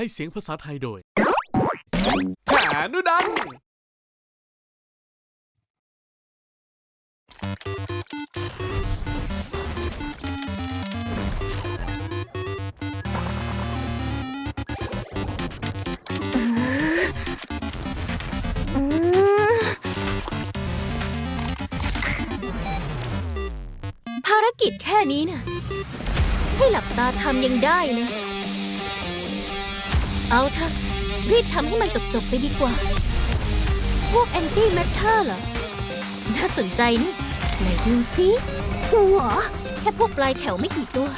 ให้เสียงภาษาไทยโดยแถนุดันภารกิจแค่นี้น่ะให้หลับตาทำยังได้เลย เอาเถอะรีบทำให้มันจบๆไปดีกว่า พวกแอนตี้แมทเทอร์เหรอ น่าสนใจนี่ไหนดูซิตัวแค่พวกปลายแถวไม่กี่ตัว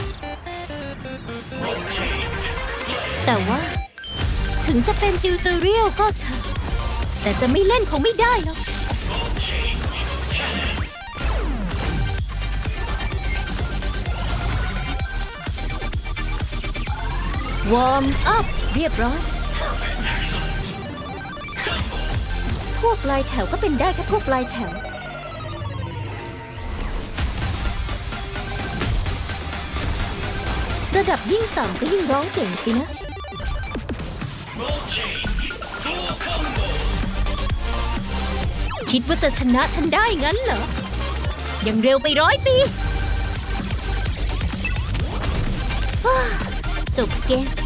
แต่ว่า ถึงจะเป็นติวเตอเรียลก็เถอะแต่จะไม่เล่นคงไม่ได้หรอก วอร์มอัพเรียบร้อย พวกปลายแถวก็เป็นได้แค่พวกปลายแถว ระดับยิ่งต่ำก็ยิ่งร้องเก่งสินะ คิดว่าจะชนะฉันได้งั้นเหรอ ยังเร็วไปร้อยปี จบเกม